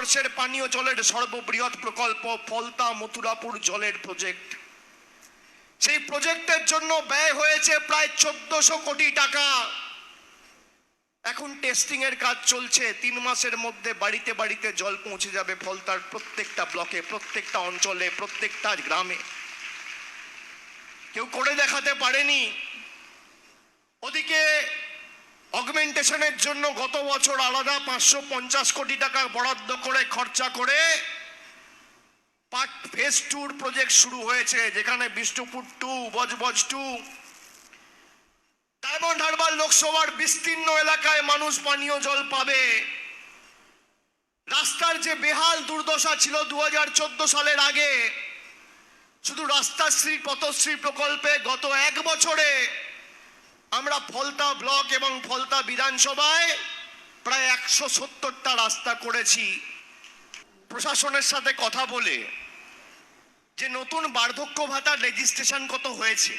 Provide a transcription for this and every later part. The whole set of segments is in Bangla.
ভারতবর্ষের পানীয় জলের সর্ববৃহৎ প্রকল্প ফলতা মথুরাপুর জলের প্রজেক্ট সেই প্রজেক্টের জন্য ব্যয় হয়েছে প্রায় চোদ্দশো কোটি টাকা। এখন টেস্টিং এর কাজ চলছে, তিন মাসের মধ্যে বাড়িতে বাড়িতে জল পৌঁছে যাবে ফলতার প্রত্যেকটা ব্লকে প্রত্যেকটা অঞ্চলে, প্রত্যেকটা গ্রামে। কেউ করে দেখাতে পারেনি অগমেন্টেশনের জন্য গত বছর আলাদা পাঁচশো পঞ্চাশ কোটি টাকা বরাদ্দ করে খরচা করে পার্ট ফেজ টুর প্রজেক্ট শুরু হয়েছে, যেখানে বিষ্ণুপুর টু বজবজ টু ডায়মন্ড হারবার লোকসভার বিস্তীর্ণ এলাকায় মানুষ পানীয় জল পাবে। রাস্তার যে বেহাল দুর্দশা ছিল দু হাজার চোদ্দ সালের আগে, শুধু রাস্তাশ্রী, পথশ্রী প্রকল্পে গত এক বছরে আমরা ফলতা ব্লক এবং ফলতা বিধানসভায় প্রায় একশো সত্তরটা রাস্তা করেছি। প্রশাসনের সাথে কথা বলে যে নতুন বার্ধক্য ভাতার রেজিস্ট্রেশন কত হয়েছে।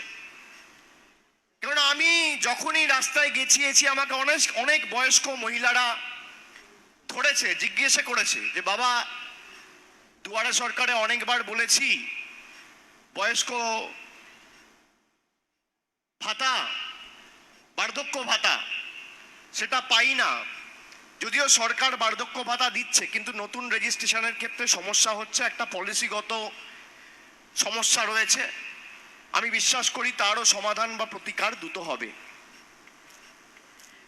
কারণ আমি যখনই রাস্তায় গেছিয়েছি, আমাকে অনেক অনেক বয়স্ক মহিলারা ধরেছে, জিজ্ঞেসে করেছে যে, বাবা, দুয়ারে সরকারে অনেকবার বলেছি, বয়স্ক ভাতা বার্ধক্য ভাতা, সেটা পাই না। যদিও সরকার বার্ধক্য ভাতা দিচ্ছে, কিন্তু নতুন রেজিস্ট্রেশনের ক্ষেত্রে সমস্যা হচ্ছে একটা পলিসিগত সমস্যা রয়েছে। আমি বিশ্বাস করি তারও সমাধান বা প্রতিকার দ্রুত হবে।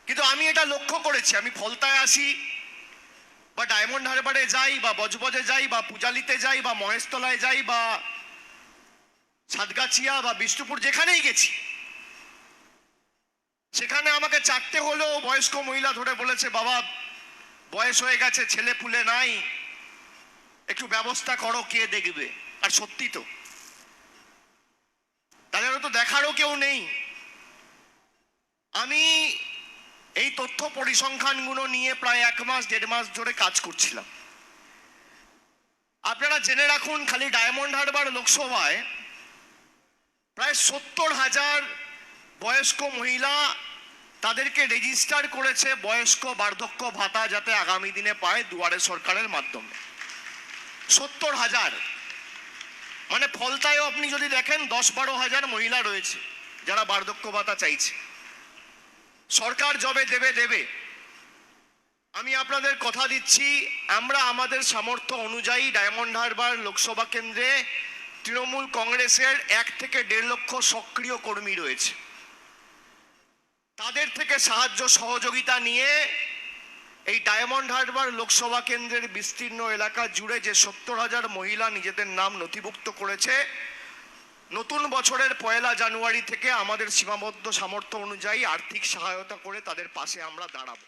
কিন্তু আমি এটা লক্ষ্য করেছি, আমি ফলতায় আসি, বা ডায়মন্ড হারবারে যাই, বা বজবজে যাই, বা পূজালিতে যাই, বা মহেশতলায় যাই, বা সাতগাছিয়া, বা বিষ্ণুপুর, যেখানেই গেছি সেখানে আমাকে চারটে হলেও বয়স্ক মহিলা ধরে বলেছে, বাবা, বয়স হয়ে গেছে, ছেলে পুলে নাই। একটু ব্যবস্থা করো, কে দেখবে? আর সত্যি তো। তাদেরও তো দেখারও কেউ নেই। আমি এই তথ্য পরিসংখ্যানগুলো নিয়ে প্রায় এক মাস, দেড় মাস ধরে কাজ করছিলাম। আপনারা জেনে রাখুন, খালি ডায়মন্ড হারবার লোকসভায় প্রায় সত্তর হাজার বয়স্ক মহিলা তাদেরকে রেজিস্টার করেছে বয়স্ক বার্ধক্য ভাতা যাতে আগামী দিনে পায় দুয়ারে সরকারের মাধ্যমে। সত্তর হাজার। মানে ফলতায়ও আপনি যদি দেখেন, দশ বারো হাজার মহিলা রয়েছে যারা বার্ধক্য ভাতা চাইছে। সরকার জবে দেবে দেবে। আমি আপনাদের কথা দিচ্ছি, আমরা আমাদের সামর্থ্য অনুযায়ী ডায়মন্ড হারবার লোকসভা কেন্দ্রে তৃণমূল কংগ্রেসের এক থেকে দেড় লক্ষ সক্রিয় কর্মী রয়েছে। তাদের থেকে সাহায্য সহযোগিতা নিয়ে এই ডায়মন্ড হারবার লোকসভা কেন্দ্রের বিস্তীর্ণ এলাকা জুড়ে যে সত্তর হাজার মহিলা নিজেদের নাম নথিভুক্ত করেছে, নতুন বছরের পয়লা জানুয়ারি থেকে আমাদের সীমাবদ্ধ সামর্থ্য অনুযায়ী আর্থিক সহায়তা করে তাদের পাশে আমরা দাঁড়াবো।